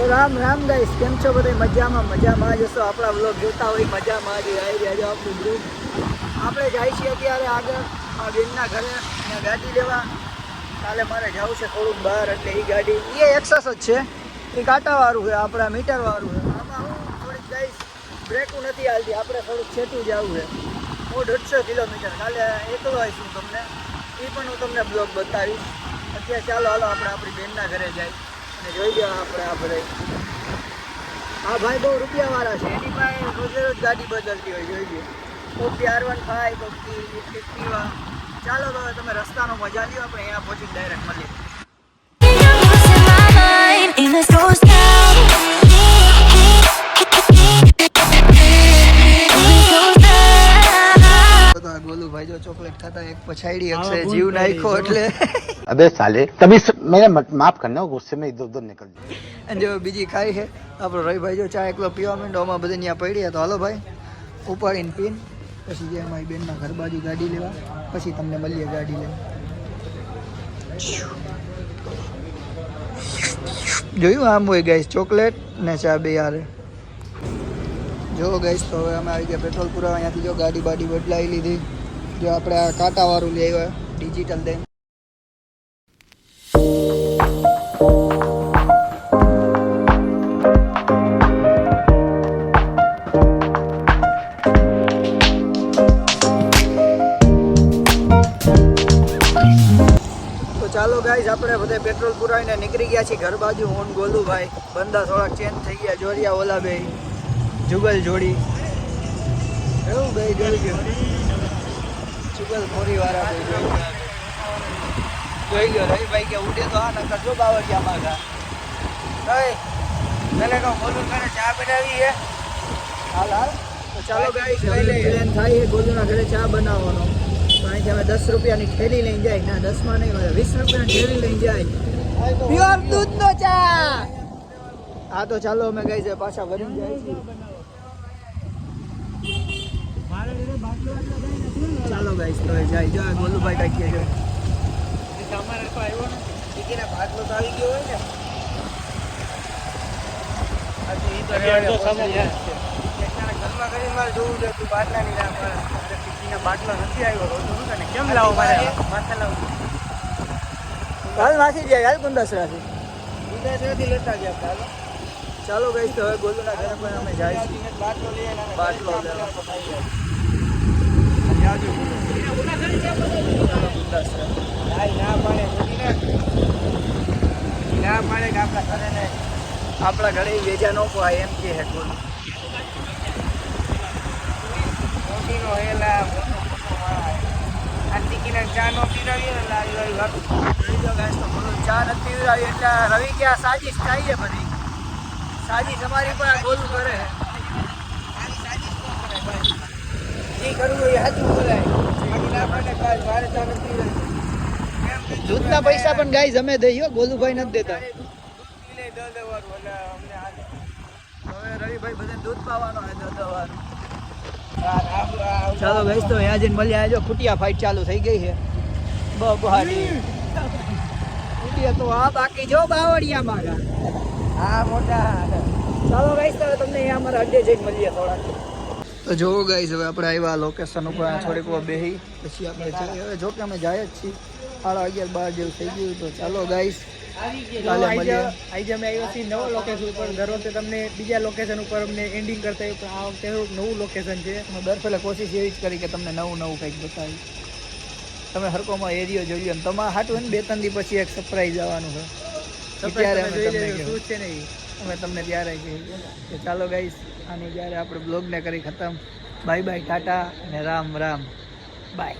તો રામ રામ ગાઈસ, કેમ છો બધા? મજામાં મજામાં. જ હશો આપણા વ્લોગ જોતા હોય? મજામાં. જ આવી રહ્યા આપણું ગ્રુપ આપણે જાય છીએ અત્યારે આગળ, આ બેનના ઘરે ગાડી લેવા. કાલે મારે જવું છે થોડુંક બહાર, એટલે એ ગાડી એ એક્સસ જ છે. એ કાંટાવાળું છે, આપણા મીટરવાળું છે. આમાં હું થોડીક ગાઈસ બ્રેકું નથી હાલતી. આપણે થોડુંક છેટું જવું છે. હું દોઢસો કિલોમીટર. કાલે એકલો આવીશું તમને. એ પણ હું તમને બ્લોગ બતાવીશ. અત્યારે ચાલો, હાલો, આપણે આપણી બેનના ઘરે જાય. અને જોઈ લો આપણે આ ભાઈ બહુ રૂપિયાવાળા છે. એની પાસે રોજે રોજ ગાડી બદલતી હોય, જોઈ લો કોકથી આર વન ફાઈવ કોકથી ચાલો તો તમે રસ્તાનો મજા લ્યો, આપણે અહીંયા પહોંચી ડાયરેક્ટ મળીએ. જો ચોકલેટ ખાતા એક પછાડી હશે જીવ નાખ્યો એટલે અબે સાલે તમે મેને માફ કરના ગુસ્સે મે ઇધર ઉધર નીકળ અને જો બીજી ખાઈ છે આપણો રવિભાઈ જો ચા એકલો પીવા માંડો આમાં બધા ત્યાં પડ્યા તો હાલો ભાઈ ઉપાડીને પીન પછી જે અમારી બેનના ઘર બાજુ ગાડી લેવા પછી તમને મળીએ ગાડી લેવા જોયું આમ હોય ગાઈસ ચોકલેટ ને ચા બે યારે જો ગઈશ તો હવે અમે આવી ગયા પેટ્રોલ પુરાવા અહીંયાથી જો ગાડી બાડી બદલાવી લીધી જો આપણે આ કાંટાવાળું લઈ આવ્યા ડિજિટલ તો ચાલો ગાઈસ આપણે બધે પેટ્રોલ પુરાવીને નીકળી ગયા છીએ ઘર બાજુ. હું ગોલુભાઈ, બંદા થોડાક ચેન્જ થઈ ગયા. જોરિયા ઓલા બે જુગલ જોડી. એવું ભાઈ ગયો જુગલ ખોરી વાળા જોઈ ગયો. રવિભાઈ કે ઉડે તો હા નકર જો બાવળિયા માગા. કઈ તને કહું બોલું તને ચા બનાવી હે? હાલ હાલ. તો ચાલો ગાઈસ પ્લાન થાય છે ગોલુના ઘરે ચા બનાવવાનો. તો અહીંથી અમે દસ રૂપિયાની થેલી લઈને જાય. ના દસમાં નહીં વીસ રૂપિયાની થેલી લઈને જાય. પ્યોર દૂધનો ચા! હા તો ચાલો અમે ગઈ છે પાછા વળી જાય છીએ ચાલો ગાઈસ તો એ તો આવી ગયો હાલ હાલ ગુંદાસરાથી. લેતા ગયા ચાલો ગઈ તો હવે ગોલુના ઘરે પણ અમે જાય છીએ બાટલો લઈએ બાટલો લેવા. આપણા ઘરે વેજા ન પોહાય એમ કે હે કોઈ મોટીનો હેલા આ ટીકીને ચા નો પીરાવીએ ને લારી વાળી વાત guys, તો ચા નથી પીવડાવી એટલે રવિ કે સાજીશ થાય છે સાજીશ અમારી પણ આ ગોલું કરે જે કરવું એ સાચું કરાય બાકી ના પાડે કાંઈ મારે ચા નથી પીવડાવી. દૂધના પૈસા પણ ગાય જમે દઈએ હો, ગોલુભાઈ નથી દેતા. હવે રવિભાઈ બધાને દૂધ પાવાનો હે દૂધ દવાનું ચાલો ગઈશ તો અહીંયા જઈને મળ્યા આવ્યો ખૂટિયા ફાઇટ ચાલુ થઈ ગઈ છે. બહારી ખૂટિયા તો આ બાકી જો બાવળિયા મારા હા મોટા ચાલો ગઈશ તો તમને અહીંયા અમારા અડ્ડે જઈને મળીએ થોડાક. તો જોવો ગાઈઝ હવે આપણે આવ્યા લોકેશન ઉપર થોડીક વાર બેહી પછી આપણે જઈએ. હવે જો કે અમે જાય જ છીએ. સાડા અગિયાર બાર જેવું થઈ ગયું તો ચાલો ગાઈઝ આજે અમે આવ્યા છીએ નવા લોકેશન ઉપર. દર વખતે તમને બીજા લોકેશન ઉપર અમને એન્ડિંગ કરતા હોય પણ આ વખતે નવું લોકેશન છે. અમે દર પહેલા કોશિશ એવી જ કરી કે તમને નવું નવું કંઈક બતાવી તમે હરકોમાં એરિયો જોયો લો ને તમારે હાટું બે ત્રણ દી પછી એક સરપ્રાઈઝ આવવાનું છે. ઈ અમે તમને શું છે નહીં અમે તમને ત્યારે કહીએ કે ચાલો ગાઈશ આની જ્યારે આપણે બ્લોગને કરી ખતમ. બાય બાય ટાટા અને રામ રામ બાય